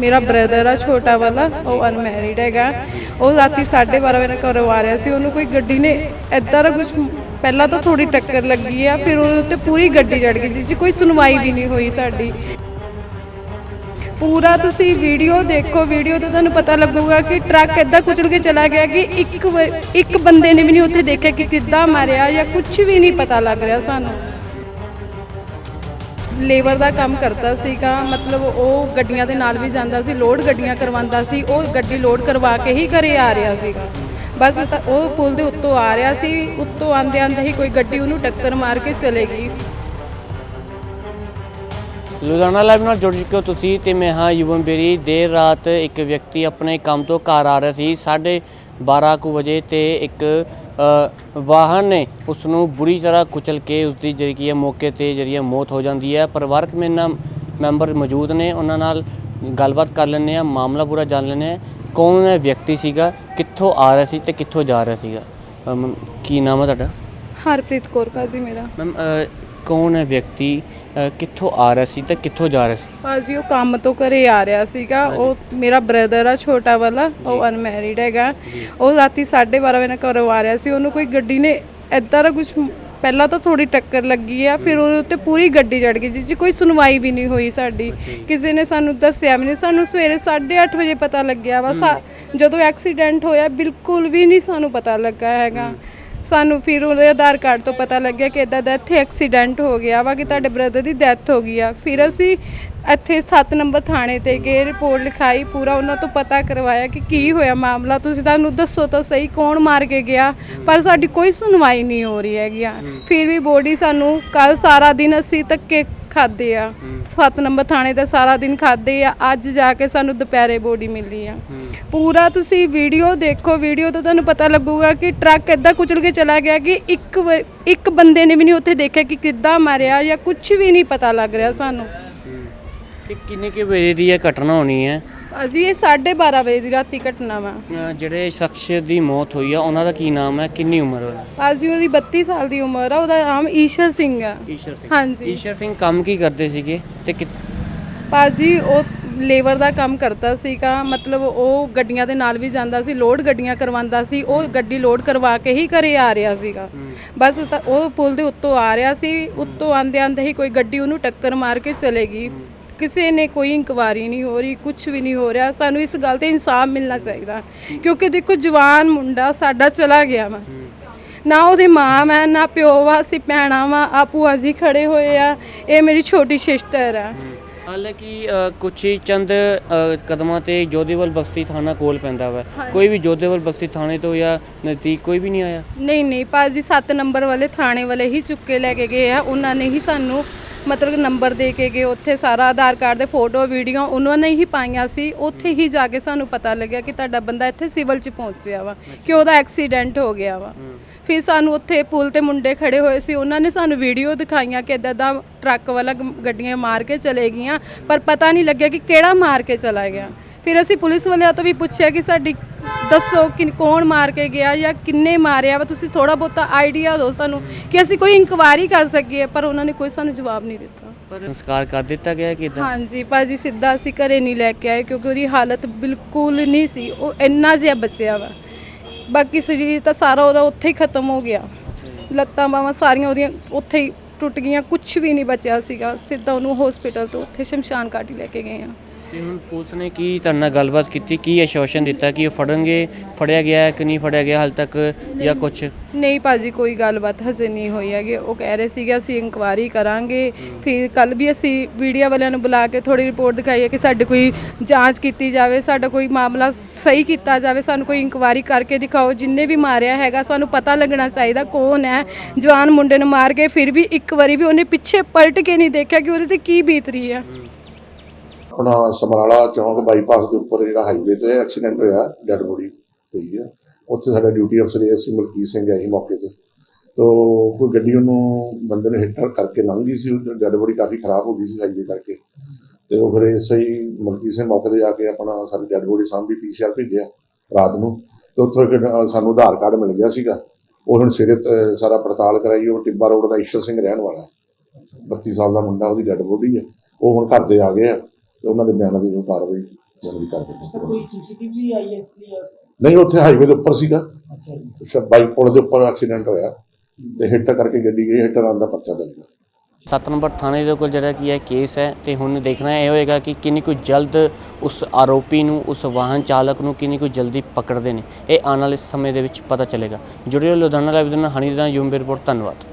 ਮੇਰਾ ਬ੍ਰਦਰ ਆ, ਛੋਟਾ ਵਾਲਾ, ਉਹ ਅਨਮੈਰਿਡ ਹੈਗਾ। ਉਹ ਰਾਤੀ 12:30 ਵਜੇ ਘਰੋਂ ਆ ਰਿਹਾ ਸੀ। ਉਹਨੂੰ ਕੋਈ ਗੱਡੀ ਨੇ ਐਦਾਂ ਦਾ ਕੁਝ ਪਹਿਲਾਂ ਤਾਂ ਥੋੜੀ ਟੱਕਰ ਲੱਗੀ ਆ, ਫਿਰ ਉਹਦੇ ਉੱਤੇ ਪੂਰੀ ਗੱਡੀ ਚੜ ਗਈ ਜਿਸ 'ਚ ਕੋਈ ਸੁਣਵਾਈ ਵੀ ਨਹੀਂ ਹੋਈ ਸਾਡੀ। ਪੂਰਾ ਤੁਸੀਂ ਵੀਡੀਓ ਦੇਖੋ, ਵੀਡੀਓ ਤੋਂ ਤੁਹਾਨੂੰ ਪਤਾ ਲੱਗੂਗਾ ਕਿ ਟਰੱਕ ਐਦਾਂ ਕੁਚਲ ਕੇ ਚਲਾ ਗਿਆ ਕਿ ਇੱਕ ਇੱਕ ਬੰਦੇ ਨੇ ਵੀ ਨਹੀਂ ਉੱਥੇ ਦੇਖਿਆ ਕਿ ਕਿੱਦਾਂ ਮਾਰਿਆ ਜਾਂ ਕੁਝ ਵੀ ਨਹੀਂ ਪਤਾ ਲੱਗ ਰਿਹਾ ਸਾਨੂੰ। ਲੇਬਰ ਦਾ ਕੰਮ ਕਰਦਾ ਸੀਗਾ, ਮਤਲਬ ਉਹ ਗੱਡੀਆਂ ਦੇ ਨਾਲ ਵੀ ਜਾਂਦਾ ਸੀ, ਲੋਡ ਗੱਡੀਆਂ ਕਰਵਾਉਂਦਾ ਸੀ, ਉਹ ਗੱਡੀ ਲੋਡ ਕਰਵਾ ਕੇ ਹੀ ਘਰੇ ਆ ਰਿਹਾ ਸੀਗਾ। ਬਸ ਤਾਂ ਉਹ ਪੁਲ ਦੇ ਉੱਤੋਂ ਆ ਰਿਹਾ ਸੀ, ਉੱਤੋਂ ਆਂਦੇ ਆਂਦੇ ਹੀ ਕੋਈ ਗੱਡੀ ਉਹਨੂੰ ਟੱਕਰ ਮਾਰ ਕੇ ਚਲੇ ਗਈ। ਲੁਧਿਆਣਾ ਲਾਈਵ ਨਾਲ ਜੁੜ ਚੁੱਕੇ ਹੋ ਤੁਸੀਂ ਤੇ ਮੈਂ ਹਾਂ ਯੁਵਨ ਬੇਰੀ। ਦੇਰ ਰਾਤ ਇੱਕ ਵਿਅਕਤੀ ਆਪਣੇ ਕੰਮ ਤੋਂ ਘਰ ਆ ਰਿਹਾ ਸੀ 12:30 ਕੁ ਵਜੇ ਤੇ ਇੱਕ ਵਾਹਨ ਨੇ ਉਸ ਨੂੰ ਬੁਰੀ ਤਰ੍ਹਾਂ ਕੁਚਲ ਕੇ ਉਸ ਦੀ ਜਿਹੜੀ ਕੀ ਹੈ ਮੌਕੇ ਤੇ ਜਿਹੜੀ ਹੈ ਮੌਤ ਹੋ ਜਾਂਦੀ ਹੈ। ਪਰਿਵਾਰਕ ਮੇਰੇ ਨਾਲ ਮੈਂਬਰ ਮੌਜੂਦ ਨੇ। ਉਹਨਾਂ ਨਾਲ ਗੱਲਬਾਤ ਕਰ ਲੈਂਦੇ ਆ ਮਾਮਲਾ ਪੂਰਾ ਜਾਣ ਲੈਂਦੇ ਆ ਕੌਣ ਹੈ ਵਿਅਕਤੀ ਸੀਗਾ ਕਿੱਥੋਂ ਆ ਰਿਹਾ ਸੀ ਤੇ ਕਿੱਥੋਂ ਜਾ ਰਿਹਾ ਸੀਗਾ? ਅ, ਮ- ਕੀ ਨਾਮ ਹੈ ਤੁਹਾਡਾ? ਹਰਪ੍ਰੀਤ ਕੌਰ ਭਾਜੀ ਮੇਰਾ। ਮੈਮ ਕੌਣ ਹੈ ਵਿਅਕਤੀ? ਕਿੱਥੋਂ ਆ ਰਿਹਾ ਸੀ ਤੇ ਕਿੱਥੋਂ ਜਾ ਰਿਹਾ ਸੀ? ਭਾਜੀ ਉਹ ਕੰਮ ਤੋਂ ਘਰੇ ਆ ਰਿਹਾ ਸੀਗਾ। ਉਹ ਮੇਰਾ ਬ੍ਰਦਰ ਆ ਛੋਟਾ ਵਾਲਾ ਉਹ ਅਨਮੈਰਿਡ ਹੈਗਾ। ਉਹ ਰਾਤੀ 12:30 ਵਜੇ ਘਰੋਂ ਆ ਰਿਹਾ ਸੀ। ਉਹਨੂੰ ਕੋਈ ਗੱਡੀ ਨੇ ਐਦਾਂ ਦਾ ਕੁਝ ਪਹਿਲਾਂ ਤਾਂ ਥੋੜੀ ਟੱਕਰ ਲੱਗੀ ਆ ਫਿਰ ਉਹਦੇ ਉੱਤੇ ਪੂਰੀ ਗੱਡੀ ਚੜ ਗਈ ਜਿਸ 'ਚ ਕੋਈ ਸੁਣਵਾਈ ਵੀ ਨਹੀਂ ਹੋਈ ਸਾਡੀ। ਕਿਸੇ ਨੇ ਸਾਨੂੰ ਦੱਸਿਆ ਵੀ ਨਹੀਂ। ਸਾਨੂੰ ਸਵੇਰੇ 8:30 ਵਜੇ ਪਤਾ ਲੱਗਿਆ ਵਾ। ਸਾ- ਜਦੋਂ ਐਕਸੀਡੈਂਟ ਹੋਇਆ ਬਿਲਕੁਲ ਵੀ ਨਹੀਂ ਸਾਨੂੰ ਪਤਾ ਲੱਗਾ ਹੈਗਾ। ਸਾਨੂੰ ਫਿਰ ਉਹਦੇ ਆਧਾਰ ਕਾਰਡ ਤੋਂ ਪਤਾ ਲੱਗਿਆ ਕਿ ਇਦਾਂ ਦਾ ਇੱਥੇ ਐਕਸੀਡੈਂਟ ਹੋ ਗਿਆ ਵਾ ਕਿ ਤੁਹਾਡੇ ਬ੍ਰਦਰ ਦੀ ਡੈਥ ਹੋ ਗਈ ਆ। ਫਿਰ ਅਸੀਂ ਇੱਥੇ 7 ਨੰਬਰ ਥਾਣੇ ਤੇ ਗਏ ਰਿਪੋਰਟ ਲਿਖਾਈ ਪੂਰਾ ਉਹਨਾਂ ਤੋਂ ਪਤਾ ਕਰਵਾਇਆ ਕਿ ਕੀ ਹੋਇਆ ਮਾਮਲਾ। ਤੁਸੀਂ ਤੁਹਾਨੂੰ ਦੱਸੋ ਤਾਂ ਸਹੀ ਕੌਣ ਮਾਰ ਕੇ ਗਿਆ ਪਰ ਸਾਡੀ ਕੋਈ ਸੁਣਵਾਈ ਨਹੀਂ ਹੋ ਰਹੀ ਹੈਗੀ ਆ। ਫਿਰ ਵੀ ਬੋਡੀ ਸਾਨੂੰ ਕੱਲ ਸਾਰਾ ਦਿਨ ਅਸੀਂ ਧੱਕੇ ਖਾਦੇ ਆ। 7 ਨੰਬਰ ਥਾਣੇ ਤੇ ਸਾਰਾ ਦਿਨ ਖਾਦੇ ਆ। ਅੱਜ ਜਾ ਕੇ ਸਾਨੂੰ ਦੁਪਹਿਰੇ ਬੋਡੀ ਮਿਲੀ ਆ। ਪੂਰਾ ਤੁਸੀਂ ਵੀਡੀਓ ਦੇਖੋ। ਵੀਡੀਓ ਤੋਂ ਤੁਹਾਨੂੰ ਪਤਾ ਲੱਗੂਗਾ ਕਿ ਟਰੱਕ ਐਦਾਂ ਕੁਚਲ ਕੇ ਚਲਾ ਗਿਆ ਕਿ ਇੱਕ ਇੱਕ ਬੰਦੇ ਨੇ ਵੀ ਨਹੀਂ ਉੱਥੇ ਦੇਖਿਆ ਕਿ ਕਿੱਦਾਂ ਮਾਰਿਆ ਜਾਂ ਕੁਝ ਵੀ ਨਹੀਂ ਪਤਾ ਲੱਗ ਰਿਹਾ ਸਾਨੂੰ। ਕਿ ਕਿੰਨੇ ਕੁ ਵਜੇ ਦੀ ਇਹ ਘਟਨਾ ਹੋਣੀ ਹੈ? ਅਜੀ ਇਹ 12:30 ਵਜੇ ਦੀ ਰਾਤੀ ਘਟਨਾ ਵਾ। ਜਿਹੜੇ ਸ਼ਖਸ ਦੀ ਮੌਤ ਹੋਈ ਆ ਉਹਨਾਂ ਦਾ ਕੀ ਨਾਮ ਹੈ? ਕਿੰਨੀ ਉਮਰ ਹੈ ਅਜੀ ਉਹਦੀ 32 ਸਾਲ ਦੀ ਉਮਰ ਆ ਉਹਦਾ ਨਾਮ ਈਸ਼ਰ ਸਿੰਘ ਆ। ਈਸ਼ਰ ਸਿੰਘ। ਹਾਂਜੀ। ਈਸ਼ਰ ਸਿੰਘ ਕੰਮ ਕੀ ਕਰਦੇ ਸੀਗੇ ਤੇ ਕਿ- ਭਾਜੀ ਉਹ ਲੇਬਰ ਦਾ ਕੰਮ ਕਰਦਾ ਸੀਗਾ ਮਤਲਬ ਉਹ ਗੱਡੀਆਂ ਦੇ ਨਾਲ ਵੀ ਜਾਂਦਾ ਸੀ ਲੋਡ ਗੱਡੀਆਂ ਕਰਵਾਉਂਦਾ ਸੀ ਉਹ ਗੱਡੀ ਲੋਡ ਕਰਵਾ ਕੇ ਹੀ ਘਰੇ ਆ ਰਿਹਾ ਸੀਗਾ। ਬਸ ਤਾਂ ਉਹ ਪੁਲ ਦੇ ਉੱਤੋਂ ਆ ਰਿਹਾ ਸੀ ਉੱਤੋਂ ਆਂਦੇ ਆਂਦੇ ਹੀ ਕੋਈ ਗੱਡੀ ਉਹਨੂੰ ਟੱਕਰ ਮਾਰ ਕੇ ਚਲੇ ਗਈ। ਕਿਸੇ ਨੇ ਕੋਈ ਇਨਕੁਆਰੀ ਨਹੀਂ ਹੋ ਰਹੀ ਕੁਝ ਵੀ ਨਹੀਂ ਹੋ ਰਿਹਾ। ਸਾਨੂੰ ਇਸ ਗੱਲ ਤੇ ਇਨਸਾਫ ਮਿਲਣਾ ਚਾਹੀਦਾ। ਕਿਉਂਕਿ ਦੇਖੋ ਜਵਾਨ ਮੁੰਡਾ ਸਾਡਾ ਚਲਾ ਗਿਆ ਵਾ। ਨਾ ਉਹਦੀ ਮਾਂ ਮੈਂ ਨਾ ਪਿਓ ਵਾ ਅਸੀਂ ਭੈਣਾਂ ਵਾ ਆ ਭੂਆ ਜੀ ਖੜੇ ਹੋਏ ਆ। ਇਹ ਮੇਰੀ ਛੋਟੀ ਸਿਸਟਰ ਆ। ਹਾਲਾਂਕਿ ਕੁਛ ਹੀ ਚੰਦ ਅ, ਕਦਮਾਂ ਤੇ ਜੋਧੇਵਲ ਬਸਤੀ ਥਾਣਾ ਕੋਲ ਪੈਂਦਾ ਵਾ। ਕੋਈ ਵੀ ਜੋਧੇਵਲ ਬਸਤੀ ਥਾਣੇ ਤੋਂ ਜਾਂ ਨਜ਼ਦੀਕ ਕੋਈ ਵੀ ਨਹੀਂ ਆਇਆ? ਨਹੀਂ ਨਹੀਂ ਭਾਜੀ 7 ਨੰਬਰ ਵਾਲੇ ਥਾਣੇ ਵਾਲੇ ਹੀ ਚੁੱਕ ਲੈ ਕੇ ਗਏ ਆ। ਉਹਨਾਂ ਨੇ ਹੀ ਸਾਨੂੰ ਮਤਲਬ ਨੰਬਰ ਦੇ ਕੇ ਗਏ ਉੱਥੇ ਸਾਰਾ ਆਧਾਰ ਕਾਰਡ ਦੇ ਫੋਟੋ ਵੀਡੀਓ ਉਹਨਾਂ ਨੇ ਹੀ ਪਾਈਆਂ ਸੀ। ਉੱਥੇ ਹੀ ਜਾ ਕੇ ਸਾਨੂੰ ਪਤਾ ਲੱਗਿਆ ਕਿ ਤੁਹਾਡਾ ਬੰਦਾ ਇੱਥੇ ਸਿਵਲ 'ਚ ਪਹੁੰਚਿਆ ਵਾ ਕਿ ਉਹਦਾ ਐਕਸੀਡੈਂਟ ਹੋ ਗਿਆ ਵਾ। ਫਿਰ ਸਾਨੂੰ ਉੱਥੇ ਪੁਲ ਤੇ ਮੁੰਡੇ ਖੜੇ ਹੋਏ ਸੀ ਉਹਨਾਂ ਨੇ ਸਾਨੂੰ ਵੀਡੀਓ ਦਿਖਾਈਆਂ ਕਿ ਇਦਾਂ ਦਾ ਟਰੱਕ ਵਾਲਾ ਗੱਡੀਆਂ ਮਾਰ ਕੇ ਚਲੇ ਗਈਆਂ ਪਰ ਪਤਾ ਨਹੀਂ ਲੱਗਿਆ ਕਿ ਕਿਹੜਾ ਮਾਰ ਕੇ ਚਲਾ ਗਿਆ। ਫਿਰ ਅਸੀਂ ਪੁਲਿਸ ਵਾਲਿਆਂ ਤੋਂ ਵੀ ਪੁੱਛਿਆ ਕਿ ਸਾਡੀ ਦੱਸੋ ਕਿ ਕੌਣ ਮਾਰ ਕੇ ਗਿਆ ਜਾਂ ਕਿੰਨੇ ਮਾਰਿਆ ਵਾ? ਤੁਸੀਂ ਥੋੜਾ ਬਹੁਤਾ ਆਈਡੀਆ ਦਿਓ ਸਾਨੂੰ ਕਿ ਅਸੀਂ ਕੋਈ ਇਨਕੁਆਇਰੀ ਕਰ ਸਕੀਏ ਪਰ ਉਹਨਾਂ ਨੇ ਕੋਈ ਸਾਨੂੰ ਜਵਾਬ ਨਹੀਂ ਦਿੱਤਾ। ਪਰ ਸੰਸਕਾਰ ਕਰ ਦਿੱਤਾ ਗਿਆ ਕਿ ਇਦਾਂ ਹਾਂਜੀ ਭਾਜੀ ਸਿੱਧਾ ਅਸੀਂ ਘਰੇ ਨਹੀਂ ਲੈ ਕੇ ਆਏ ਕਿਉਂਕਿ ਉਹਦੀ ਹਾਲਤ ਬਿਲਕੁਲ ਨਹੀਂ ਸੀ। ਉਹ ਇੰਨਾ ਜਿਹਾ ਬਚਿਆ ਵਾ। ਬਾਕੀ ਸਰੀਰ ਤਾਂ ਸਾਰਾ ਉਹਦਾ ਉੱਥੇ ਹੀ ਖਤਮ ਹੋ ਗਿਆ। ਲੱਤਾਂ ਬਾਹਾਂ ਸਾਰੀਆਂ ਉਹਦੀਆਂ ਉੱਥੇ ਹੀ ਟੁੱਟ ਗਈਆਂ ਕੁਝ ਵੀ ਨਹੀਂ ਬਚਿਆ ਸੀਗਾ। ਸਿੱਧਾ ਉਹਨੂੰ ਹਸਪੀਟਲ ਤੋਂ ਉੱਥੇ ਸ਼ਮਸ਼ਾਨ ਘਾਟੀ ਲੈ ਕੇ ਗਏ ਆ। ਤੇ ਹੁਣ ਪੁਲਿਸ ਨੇ ਕੀ ਤੁਹਾਡੇ ਨਾਲ ਗੱਲਬਾਤ ਕੀਤੀ? ਕੀ ਆਸ਼ਵਾਸਨ ਦਿੱਤਾ ਕਿ ਉਹ ਫੜਨਗੇ? ਫੜਿਆ ਗਿਆ ਹੈ ਕਿ ਨਹੀਂ ਫੜਿਆ ਗਿਆ ਹਾਲ ਤੱਕ ਜਾਂ ਕੁਝ ਨਹੀਂ ਭਾਜੀ, ਕੋਈ ਗੱਲਬਾਤ ਹਜੇ ਨਹੀਂ ਹੋਈ ਹੈਗੀ। ਉਹ ਕਹਿ ਰਹੇ ਸੀਗੇ, ਅਸੀਂ ਇਨਕੁਆਇਰੀ ਕਰਾਂਗੇ। ਫਿਰ ਕੱਲ ਵੀ ਅਸੀਂ ਵੀਡੀਓ ਵਾਲਿਆਂ ਨੂੰ ਬੁਲਾ ਕੇ ਥੋੜੀ ਰਿਪੋਰਟ ਦਿਖਾਈ ਹੈ ਕਿ ਸਾਡੀ ਕੋਈ ਜਾਂਚ ਕੀਤੀ ਜਾਵੇ, ਸਾਡਾ ਕੋਈ ਮਾਮਲਾ ਸਹੀ ਕੀਤਾ ਜਾਵੇ, ਸਾਨੂੰ ਕੋਈ ਇਨਕੁਆਇਰੀ ਕਰਕੇ ਦਿਖਾਓ। ਜਿੰਨੇ ਵੀ ਮਾਰਿਆ ਹੈਗਾ, ਸਾਨੂੰ ਪਤਾ ਲੱਗਣਾ ਚਾਹੀਦਾ ਕੌਣ ਹੈ। ਜਵਾਨ ਮੁੰਡੇ ਨੂੰ ਮਾਰ ਕੇ ਫਿਰ ਵੀ ਇੱਕ ਵਾਰੀ ਵੀ ਉਹਨੇ ਪਿੱਛੇ ਪਲਟ ਕੇ ਨਹੀਂ ਦੇਖਿਆ ਕਿ ਉਹਦੇ ਤੇ ਕੀ ਬੀਤ ਰਹੀ ਹੈ। ਆਪਣਾ ਸਮਰਾਲਾ ਚੌਂਕ ਬਾਈਪਾਸ ਦੇ ਉੱਪਰ ਜਿਹੜਾ ਹਾਈਵੇ ਤੇ ਐਕਸੀਡੈਂਟ ਹੋਇਆ, ਡੈਡ ਬੋਡੀ ਪਈ ਆ। ਉੱਥੇ ਸਾਡਾ ਡਿਊਟੀ ਅਫਸਰ ਏਐਸਸੀ ਮਲਕੀਤ ਸਿੰਘ ਆਈ ਮੌਕੇ ਤੇ। ਤੋ ਕੋਈ ਗੱਡੀ ਉਹਨੂੰ ਬੰਦੇ ਨੇ ਹਿੱਟ ਕਰਕੇ ਲੰਘ ਗਈ ਸੀ ਡੈਡ ਬੋਡੀ ਕਾਫੀ ਖਰਾਬ ਹੋ ਗਈ ਸੀ ਹਾਈਵੇ ਕਰਕੇ। ਤੇ ਉਹ ਫਿਰ ਸਹੀ ਮਲਕੀਤ ਸਿੰਘ ਮੌਕੇ ਤੇ ਜਾ ਕੇ ਆਪਣਾ ਸਾਡੀ ਡੈਡ ਬੋਡੀ ਸਾਂਭੀ ਪੀਸੀਆਰ ਭੇਜਿਆ ਰਾਤ ਨੂੰ। ਤੇ ਉੱਥੋਂ ਇੱਕ ਸਾਨੂੰ ਆਧਾਰ ਕਾਰਡ ਮਿਲ ਗਿਆ ਸੀਗਾ। ਉਹ ਹੁਣ ਸਵੇਰੇ ਸਾਰਾ ਪੜਤਾਲ ਕਰਾਈ, ਉਹ ਟਿੱਬਾ ਰੋਡ ਦਾ ਈਸ਼ਰ ਸਿੰਘ ਰਹਿਣ ਵਾਲਾ। 32 ਸਾਲ ਦਾ ਮੁੰਡਾ, ਉਹਦੀ ਡੈਡ ਬੋਡੀ ਹੈ ਉਹ ਹੁਣ ਘਰ ਦੇ ਆ ਗਏ ਆ। ਤੇ ਉਹਨਾਂ ਦੇ ਬਿਆਨਾਂ ਦੀ ਜੋ ਕਾਰਵਾਈ ਉਹਨਾਂ ਦੀ ਕਰ ਲਈ? ਨਹੀਂ ਉੱਥੇ ਹਾਈਵੇ ਦੇ ਉੱਪਰ ਸੀਗਾ। ਅੱਛਾ ਬਾਈਕ ਪੁਲ ਦੇ ਉੱਪਰ ਐਕਸੀਡੈਂਟ ਹੋਇਆ ਤੇ ਹਿੱਟ ਕਰਕੇ ਗੱਡੀ ਗਈ ਹਿੱਟ ਰਨ ਦਾ ਪਰਚਾ ਦਰਜ ਹੈ ਸੱਤ ਨੰਬਰ ਥਾਣੇ ਦੇ ਕੋਲ ਜਿਹੜਾ ਕੀ ਹੈ ਕੇਸ ਹੈ ਤੇ ਹੁਣ ਦੇਖਣਾ ਇਹ ਹੋਏਗਾ ਕਿ ਕਿੰਨੀ ਕੁ ਜਲਦ ਉਸ ਆਰੋਪੀ ਨੂੰ ਉਸ ਵਾਹਨ ਚਾਲਕ ਨੂੰ ਕਿੰਨੀ ਕੁ ਜਲਦੀ ਪਕੜਦੇ ਨੇ। ਇਹ ਆਉਣ ਵਾਲੇ ਸਮੇਂ ਦੇ ਵਿੱਚ ਪਤਾ ਚੱਲੇਗਾ। ਜੁੜਿਓ ਲੁਧਿਆਣਾ ਲਾਈਵ ਦੇ ਨਾਲ ਹਨੀ ਦਾ ਯੂਮ ਰਿਪੋਰਟ ਧੰਨਵਾਦ।